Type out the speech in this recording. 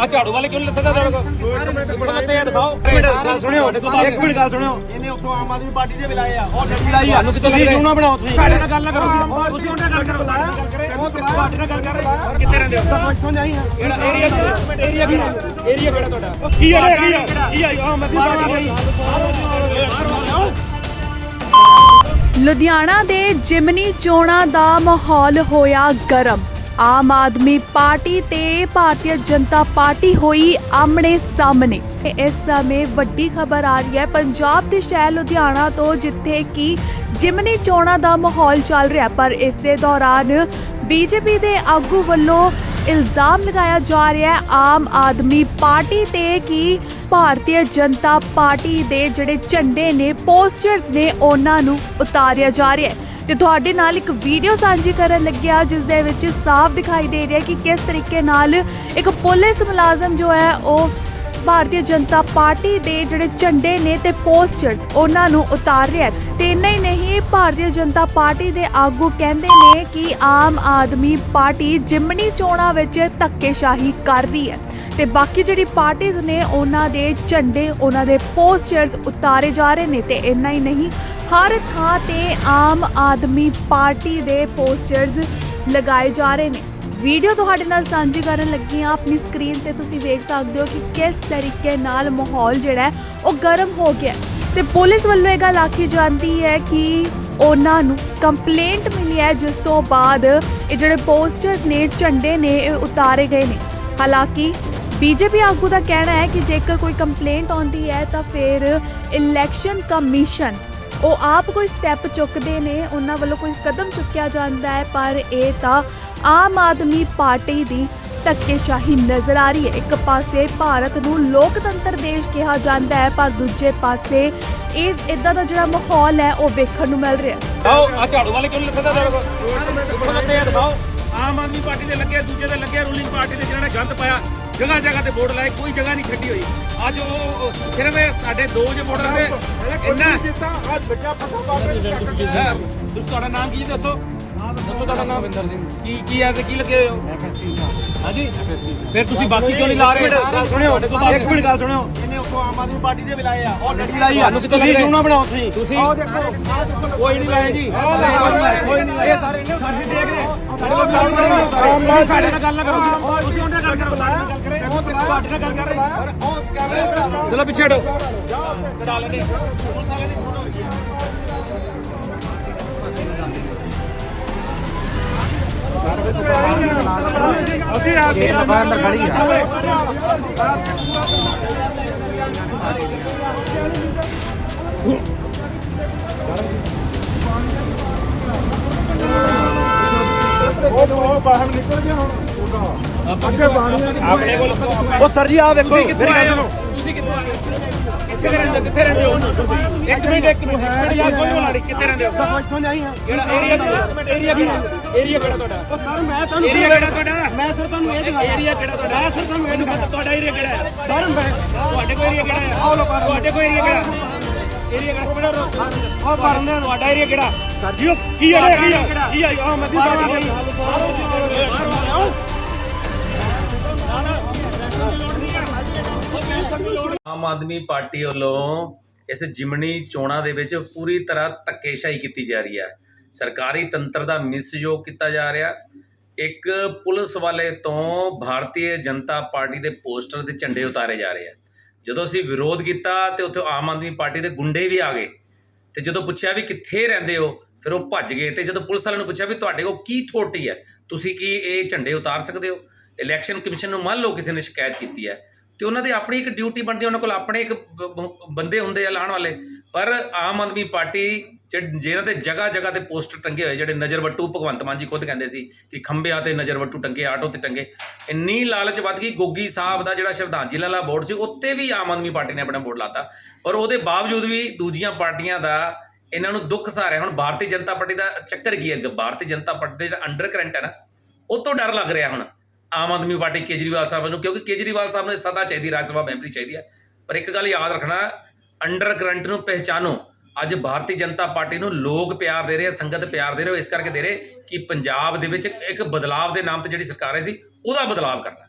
ਆ ਝਾੜੂ ਵਾਲੇ ਕਿਉਂ ਲੱਥਦਾ ਬੜਾ ਤੇ ਦਿਖਾਓ ਇੱਕ ਮਿੰਟ ਗੱਲ ਸੁਣਿਓ ਇੱਕ ਮਿੰਟ ਗੱਲ ਸੁਣਿਓ। ਇਹਨੇ ਉੱਥੋਂ ਆਮ ਆਦਮੀ ਪਾਰਟੀ ਦੇ ਬੁਲਾਏ ਆ ਉਹ ਡੱਬੀ ਲਾਈ ਆ। ਤੁਸੀਂ? ਕਿਉਂ ਨਾ ਬਣਾਓ ਤੁਸੀਂ? ਸਾਡੇ ਨਾਲ ਗੱਲ ਨਾ ਕਰੋ। ਤੁਸੀਂ ਉਹਨਾਂ ਨਾਲ ਗੱਲ ਕਰੋ। ਤੁਹਾਡੇ ਨਾਲ ਗੱਲ ਕਰ। ਰਹੇ ਕਿੱਥੇ ਰਹਿੰਦੇ ਹੋ? ਇੱਥੋਂ ਜਾਈ ਆ? ਕਿਹੜਾ ਏਰੀਆ ਕਿਹੜਾ? ਏਰੀਆ ਕਿਹੜਾ? ਏਰੀਆ ਕਿਹੜਾ ਤੁਹਾਡਾ? ਕੀ ਆ ਕੀ ਆ ਕੀ ਆ ਆਮ ਆਦਮੀ ਪਾਰਟੀ ਲੁਧਿਆਣਾ ਦੇ ਜਿਮਨੀ ਚੋਣਾਂ ਦਾ ਮਾਹੌਲ ਹੋਇਆ ਗਰਮ। ਆਮ ਆਦਮੀ ਪਾਰਟੀ ਤੇ ਭਾਰਤੀ ਜਨਤਾ ਪਾਰਟੀ ਹੋਈ ਆਮਣੇ ਸਾਹਮਣੇ। ਇਸ ਸਮੇਂ ਵੱਡੀ ਖਬਰ ਆ ਰਹੀ ਹੈ, ਪੰਜਾਬ ਦੇ ਸ਼ਹਿਰ ਲੁਧਿਆਣਾ ਤੋਂ, ਜਿੱਥੇ ਕਿ ਜਿਮਨੀ ਚੋਣਾਂ ਦਾ ਮਾਹੌਲ ਚੱਲ ਰਿਹਾ, ਪਰ ਇਸੇ ਦੌਰਾਨ ਬੀਜੇਪੀ ਦੇ ਆਗੂ ਵੱਲੋਂ ਇਲਜ਼ਾਮ ਲਗਾਇਆ ਜਾ ਰਿਹਾ ਹੈ ਆਮ ਆਦਮੀ ਪਾਰਟੀ ਤੇ ਕਿ ਭਾਰਤੀ ਜਨਤਾ ਪਾਰਟੀ ਦੇ ਜਿਹੜੇ ਝੰਡੇ ਨੇ ਪੋਸਟਰਸ ਨੇ, ਉਹਨਾਂ ਨੂੰ ਉਤਾਰਿਆ ਜਾ ਰਿਹਾ ਹੈ। ਤੇ ਤੁਹਾਡੇ ਨਾਲ ਇੱਕ ਵੀਡੀਓ ਸਾਂਝੀ ਕਰਨ ਲੱਗਿਆ, ਜਿਸ ਦੇ ਵਿੱਚ ਸਾਫ਼ ਦਿਖਾਈ ਦੇ ਰਿਹਾ ਕਿ ਕਿਸ ਤਰੀਕੇ ਨਾਲ ਇੱਕ ਪੁਲਿਸ ਮੁਲਾਜ਼ਮ ਜੋ ਹੈ, ਉਹ ਭਾਰਤੀ ਜਨਤਾ ਪਾਰਟੀ ਦੇ ਜਿਹੜੇ ਝੰਡੇ ਨੇ ਤੇ ਪੋਸਟਰਸ ਉਹਨਾਂ ਨੂੰ ਉਤਾਰ ਰਿਹਾ ਹੈ। ਤੇ ਇੰਨਾ ਹੀ ਨਹੀਂ, ਭਾਰਤੀ ਜਨਤਾ ਪਾਰਟੀ ਦੇ ਆਗੂ ਕਹਿੰਦੇ ਨੇ ਕਿ ਆਮ ਆਦਮੀ ਪਾਰਟੀ ਜਿਮਣੀ ਚੋਣਾਂ ਵਿੱਚ ਧੱਕੇਸ਼ਾਹੀ ਕਰ ਰਹੀ ਹੈ। ਤੇ ਬਾਕੀ ਜਿਹੜੀ ਪਾਰਟੀਆਂ ਨੇ, ਉਹਨਾਂ ਦੇ ਝੰਡੇ, ਉਹਨਾਂ ਦੇ ਪੋਸਟਰਸ ਉਤਾਰੇ ਜਾ ਰਹੇ ਨੇ ਤੇ ਇੰਨਾ ਹੀ ਨਹੀਂ ਹਰ ਥਾਂ ਤੇ ਆਮ ਆਦਮੀ ਪਾਰਟੀ ਦੇ ਪੋਸਟਰਸ ਲਗਾਏ ਜਾ ਰਹੇ ਨੇ। ਵੀਡੀਓ ਤੁਹਾਡੇ ਨਾਲ ਸਾਂਝੀ ਕਰਨ ਲੱਗੀ ਹਾਂ। ਆਪਣੀ ਸਕਰੀਨ ਤੇ ਤੁਸੀਂ ਦੇਖ ਸਕਦੇ ਹੋ ਕਿ ਕਿਸ ਤਰੀਕੇ ਨਾਲ ਮਾਹੌਲ ਜਿਹੜਾ ਉਹ ਗਰਮ ਹੋ ਗਿਆ ਹੈ। ਤੇ ਪੁਲਿਸ ਵੱਲੋਂ ਇਹ ਗੱਲ ਆਖੀ ਜਾਂਦੀ ਹੈ ਕਿ ਉਹਨਾਂ ਨੂੰ ਕੰਪਲੇਂਟ ਮਿਲੀ ਹੈ, ਜਿਸ ਤੋਂ ਬਾਅਦ ਇਹ ਜਿਹੜੇ ਪੋਸਟਰਸ ਨੇ, ਝੰਡੇ ਨੇ, ਇਹ ਉਤਾਰੇ ਗਏ ਨੇ। ਹਾਲਾਂਕਿ ਬੀਜੇਪੀ ਆਗੂ ਦਾ ਕਹਿਣਾ ਹੈ ਕਿ ਜੇਕਰ ਕੋਈ ਕੰਪਲੇਂਟ ਆਉਂਦੀ ਹੈ, ਤਾਂ ਫਿਰ ਇਲੈਕਸ਼ਨ ਕਮਿਸ਼ਨ ਉਹ ਆਪ ਕੋਈ ਸਟੈਪ ਚੁੱਕਦੇ ਨੇ ਉਹਨਾਂ ਵੱਲੋਂ ਕੋਈ ਕਦਮ ਚੁੱਕਿਆ ਜਾਂਦਾ ਹੈ ਪਰ ਇਹ ਤਾਂ ਆਮ ਆਦਮੀ ਪਾਰਟੀ ਦੀ ਧੱਕੇਸ਼ਾਹੀ ਨਜ਼ਰ ਆ ਰਹੀ ਹੈ। ਇੱਕ ਪਾਸੇ ਭਾਰਤ ਨੂੰ ਲੋਕਤੰਤਰ ਦੇਸ਼ ਕਿਹਾ ਜਾਂਦਾ ਹੈ ਪਰ ਦੂਜੇ ਪਾਸੇ ਇਹ ਇਦਾਂ ਦਾ ਜਿਹੜਾ ਮਾਹੌਲ ਹੈ ਉਹ ਵੇਖਣ ਨੂੰ ਮਿਲ ਰਿਹਾ ਹੈ। ਆਓ ਆ ਝਾੜੂ ਵਾਲੇ ਕਿਉਂ ਤੇ ਦਿਖਾਓ ਆਮ ਆਦਮੀ ਪਾਰਟੀ ਦੇ ਲੱਗੇ ਦੂਜੇ ਦੇ ਲੱਗੇ ਰੂਲਿੰਗ ਪਾਰਟੀ ਦੇ ਜਿਹਨਾਂ ਨੇ ਗੰਦ ਪਾਇਆ ਜਗ੍ਹਾ ਜਗ੍ਹਾ ਤੇ ਬੋਰਡ ਲਾਏ ਕੋਈ ਜਗ੍ਹਾ ਨਹੀਂ ਛੱਡੀ ਹੋਈ। ਅੱਜ ਉਹ ਉਹ ਸਿਰਫ ਇਹ ਸਾਡੇ ਦੋ ਜੇ ਬੋਰਡਰ ਦੇ ਇੰਨਾ ਅੱਜ ਬੱਚਾ ਫਸਾ। ਤੁਸੀਂ ਤੁਹਾਡਾ ਨਾਮ ਕੀ ਦੱਸੋ? ਦੱਸੋ ਤੁਹਾਡਾ ਨਾਮ। ਵਿੰਦਰ ਸਿੰਘ। ਕੀ ਕੀ ਐ ਤੇ ਕੀ ਲੱਗੇ ਹੋਏ ਹੋ? ਐਫਐਸਸੀ ਹਾਂਜੀ? ਫਿਰ ਤੁਸੀਂ ਬਾਕੀ ਕਿਉਂ ਨਹੀਂ ਲਾ ਰਹੇ? ਸੁਣਿਓ ਇੱਕ ਮਿੰਟ ਗੱਲ ਸੁਣਿਓ। ਇਹਨੇ ਉੱਥੋਂ ਆਮ ਆਦਮੀ ਪਾਰਟੀ ਦੇ ਬੁਲਾਏ ਆ। ਉਹ ਡੱਬੀ ਲਾਈ ਆ। ਤੁਸੀਂ? ਕਿਉਂ ਨਾ ਬਣਾਓ ਤੁਸੀਂ। ਤੁਸੀਂ ਆਹ ਦੇਖੋ ਕੋਈ ਨਹੀਂ ਲਾਇਆ ਜੀ। ਕੋਈ ਨਹੀਂ ਇਹ ਸਾਰੇ ਇਹਨੇ ਅਸੀਂ ਦੇਖ ਰਹੇ ਸਾਡੇ ਨਾਲ ਸਾਡੇ ਨਾਲ ਗੱਲ ਨਾ ਕਰੋ। ਤੁਸੀਂ ਉਹਨਾਂ ਨਾਲ ਗੱਲ ਕਰੋ। ਸਾਡੇ ਨਾਲ ਗੱਲ ਕਰੇ। ਤੁਹਾਡੇ ਨਾਲ ਗੱਲ ਕਰ। ਰਹੇ ਉਹ ਕੈਮਰੇ ਚਲੋ ਪਿੱਛੇ ਹਟੋ। ਕਢਾ ਲੈਣੇ ਦੀ ਫੋਟੋ ਅਸੀਂ ਆ ਕੇ ਬਾਹਰ ਖੜੀ ਆ। ਉਹ ਬਾਹਰ ਨਿਕਲ ਗਿਆ ਹੁਣ। ਅੱਗੇ ਬਾਹਰ ਆਪਣੇ ਕੋਲ ਉਹ ਸਰ ਜੀ ਆ ਵੇਖੋ ਤੁਸੀਂ ਕਿੱਥੋਂ ਆਏ ਹੋ ਤੁਸੀਂ ਕਿੱਥੋਂ ਆਏ ਹੋ ਕਿੱਥੇ ਰਹਿੰਦੇ ਹੋ? ਕਿੱਥੇ ਰਹਿੰਦੇ ਹੋ ਇੱਕ ਮਿੰਟ। ਇੱਕ ਮਿੰਟ ਯਾਰ ਕੋਈ ਬੋਲਾ ਨਹੀਂ ਕਿੱਥੇ ਰਹਿੰਦੇ ਹੋ? ਇੱਥੋਂ ਜਾਈ ਆ ਕਿਹੜਾ ਏਰੀਆ ਕਿਹੜਾ? ਏਰੀਆ ਕਿਹੜਾ? ਏਰੀਆ ਕਿਹੜਾ ਤੁਹਾਡਾ? ਉਹ ਸਰ ਮੈਂ ਤੁਹਾਨੂੰ ਏਰੀਆ ਕਿਹੜਾ ਤੁਹਾਡਾ? ਮੈਂ ਸਰ ਤੁਹਾਨੂੰ ਇਹ ਦਿਖਾਇਆ। ਏਰੀਆ ਕਿਹੜਾ ਤੁਹਾਡਾ? ਮੈਂ ਸਰ ਤੁਹਾਨੂੰ ਇਹ ਪਤਾ ਤੁਹਾਡਾ ਏਰੀਆ ਕਿਹੜਾ ਹੈ। ਸਰ ਮੈਂ ਤੁਹਾਡੇ ਕੋਲ ਏਰੀਆ ਕਿਹੜਾ ਹੈ? ਤੁਹਾਡੇ ਕੋਲ ਏਰੀਆ ਕਿਹੜਾ? ਏਰੀਆ ਕਿਹੜਾ? ਕਿਹੜਾ ਉਹ ਪਰਨੇ ਤੁਹਾਡਾ ਏਰੀਆ ਕਿਹੜਾ? ਸਰ ਜੀ ਉਹ ਕੀ ਆ? ਕੀ ਆ? ਆ? ਆਹ ਮੱਦੀ ਪਾਰਟੀ ਆਮ ਆਦਮੀ ਪਾਰਟੀ ਵੱਲੋਂ ਇਸ ਜਿਮਣੀ ਚੋਣਾਂ ਦੇ ਵਿੱਚ ਪੂਰੀ ਤਰ੍ਹਾਂ ਧੱਕੇਸ਼ਾਹੀ ਕੀਤੀ ਜਾ ਰਹੀ ਹੈ। ਸਰਕਾਰੀ ਤੰਤਰ ਦਾ ਮਿਸਯੋਗ ਕੀਤਾ ਜਾ ਰਿਹਾ। ਇੱਕ ਪੁਲਿਸ ਵਾਲੇ ਤੋਂ ਭਾਰਤੀ ਜਨਤਾ ਪਾਰਟੀ ਦੇ ਪੋਸਟਰ ਤੇ ਝੰਡੇ ਉਤਾਰੇ ਜਾ ਰਹੇ ਆ ਜਦੋਂ ਅਸੀਂ ਵਿਰੋਧ ਕੀਤਾ ਤੇ ਉੱਥੇ ਆਮ ਆਦਮੀ ਪਾਰਟੀ ਦੇ ਗੁੰਡੇ ਵੀ ਆ ਗਏ ਤੇ ਜਦੋਂ ਪੁੱਛਿਆ ਵੀ ਕਿੱਥੇ ਰਹਿੰਦੇ ਹੋ, ਫਿਰ ਉਹ ਭੱਜ ਗਏ ਤੇ ਜਦੋਂ ਪੁਲਿਸ ਵਾਲਿਆਂ ਨੂੰ ਪੁੱਛਿਆ ਵੀ ਤੁਹਾਡੇ ਕੋਲ ਕੀ ਥੋਟੀ ਹੈ, ਤੁਸੀਂ ਕੀ ਇਹ ਝੰਡੇ ਉਤਾਰ ਸਕਦੇ ਹੋ? ਇਲੈਕਸ਼ਨ ਕਮਿਸ਼ਨ ਨੂੰ ਮੰਨ ਲਓ ਕਿਸੇ ਨੇ ਸ਼ਿਕਾਇਤ ਕੀਤੀ ਹੈ। ਤੇ ਉਹਨਾਂ ਦੀ ਆਪਣੀ ਇੱਕ ਡਿਊਟੀ ਬਣਦੀ ਉਹਨਾਂ ਕੋਲ ਆਪਣੇ ਇੱਕ ਬੰਦੇ ਹੁੰਦੇ ਆ ਲਾਣ ਵਾਲੇ। ਪਰ ਆਮ ਆਦਮੀ ਪਾਰਟੀ ਜਿਹ- ਜਿਹਨਾਂ ਤੇ ਜਗ੍ਹਾ ਜਗ੍ਹਾ ਤੇ ਪੋਸਟਰ ਟੰਗੇ ਹੋਏ, ਜਿਹੜੇ ਨਜ਼ਰ ਵੱਟੂ ਭਗਵੰਤ ਮਾਨ ਜੀ ਖੁਦ ਕਹਿੰਦੇ ਸੀ ਕਿ ਖੰਭਿਆਂ ਤੇ ਨਜ਼ਰ ਵੱਟੂ ਟੰਗੇ, ਆਟੋ ਤੇ ਟੰਗੇ, ਇੰਨੀ ਲਾਲਚ ਵੱਧ ਗਈ, ਗੋਗੀ ਸਾਹਿਬ ਦਾ ਜਿਹੜਾ ਸ਼ਰਧਾਂਜਲੀ ਵਾਲਾ ਬੋਰਡ ਸੀ ਉੱਤੇ ਵੀ ਆਮ ਆਦਮੀ ਪਾਰਟੀ ਨੇ ਆਪਣਾ ਬੋਰਡ ਲਾਤਾ। ਪਰ ਉਹਦੇ ਬਾਵਜੂਦ ਵੀ ਦੂਜੀਆਂ ਪਾਰਟੀਆਂ ਦਾ ਇਹਨਾਂ ਨੂੰ ਦੁੱਖ ਸਹਾਰਿਆ ਹੁਣ ਭਾਰਤੀ ਜਨਤਾ ਪਾਰਟੀ ਦਾ ਚੱਕਰ ਕੀ ਹੈ? ਭਾਰਤੀ ਜਨਤਾ ਪਾਰਟੀ ਦਾ ਜਿਹੜਾ ਅੰਡਰ ਕਰੰਟ ਹੈ ਨਾ, ਉਹ ਤੋਂ ਡਰ ਲੱਗ ਰਿਹਾ ਹੁਣ। ਆਮ ਆਦਮੀ ਪਾਰਟੀ ਕੇਜਰੀਵਾਲ ਸਾਹਿਬ ਨੂੰ ਕਿਉਂਕਿ ਕੇਜਰੀਵਾਲ ਸਾਹਿਬ ਨੂੰ ਇਹ ਸਦਾ ਚਾਹੀਦੀ, ਰਾਜ ਸਭਾ ਮੈਂਬਰੀ ਚਾਹੀਦੀ ਹੈ। ਪਰ ਇੱਕ ਗੱਲ ਯਾਦ ਰੱਖਣਾ ਅੰਡਰ ਕਰੰਟ ਨੂੰ ਪਹਿਚਾਨੋ। ਅੱਜ ਭਾਰਤੀ ਜਨਤਾ ਪਾਰਟੀ ਨੂੰ ਲੋਕ ਪਿਆਰ ਦੇ ਰਹੇ ਆ, ਸੰਗਤ ਪਿਆਰ ਦੇ ਰਹੇ ਹੋ ਇਸ ਕਰਕੇ ਦੇ ਰਹੇ ਕਿ ਪੰਜਾਬ ਦੇ ਵਿੱਚ ਇੱਕ ਬਦਲਾਵ ਦੇ ਨਾਮ ਤੇ ਜਿਹੜੀ ਸਰਕਾਰ ਹੈ ਸੀ, ਉਹਦਾ ਬਦਲਾਵ ਕਰਨਾ।